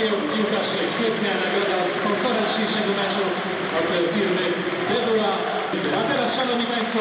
Pił, piłkarz świetna nagroda sponsora dzisiejszego meczu od firmy Debula. A teraz, Szanowni Państwo,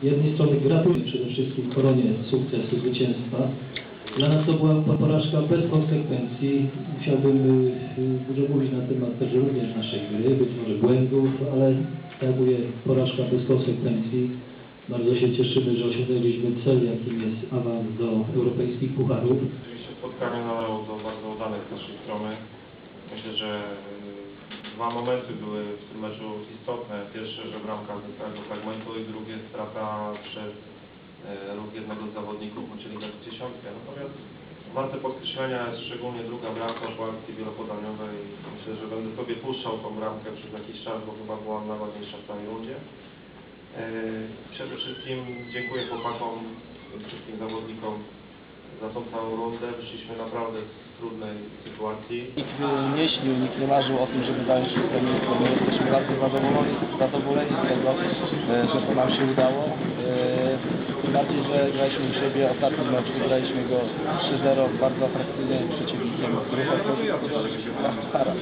Z jednej strony gratuluję przede wszystkim koronie sukcesu, zwycięstwa. Dla nas to była porażka bez konsekwencji. Musiałbym y, dużo mówić na temat też również naszej gry, być może błędów, ale tak mówię, porażka bez konsekwencji. Bardzo się cieszymy, że osiągnęliśmy cel, jakim jest awans do europejskich pucharów. Oczywiście spotkanie należało do bardzo udanych z naszej strony. Myślę, że dwa momenty były w tym meczu istotne. Pierwsze, że bramka z całego fragmentu i drugie strata przez y, ruch jednego z zawodników, czyli dziesiątkę. Natomiast warte podkreślenia jest szczególnie druga bramka po akcji wielopodaniowej. Myślę, że będę sobie puszczał tą bramkę przez jakiś czas, bo chyba była najładniejsza w całej rundzie. E, Przede wszystkim dziękuję chłopakom, wszystkim zawodnikom za tą całą rundę. Wyszliśmy naprawdę z trudnej sytuacji. Nikt nie śnił, nikt nie marzył o tym, żeby zająć się premierką. My jesteśmy bardzo zadowoleni, zadowoleni z tego, y, że to nam się udało. Y, Tym bardziej, że graliśmy u siebie ostatni mecz, wygraliśmy go 3-0 z bardzo atrakcyjnym przeciwnikiem. Grupa Stara.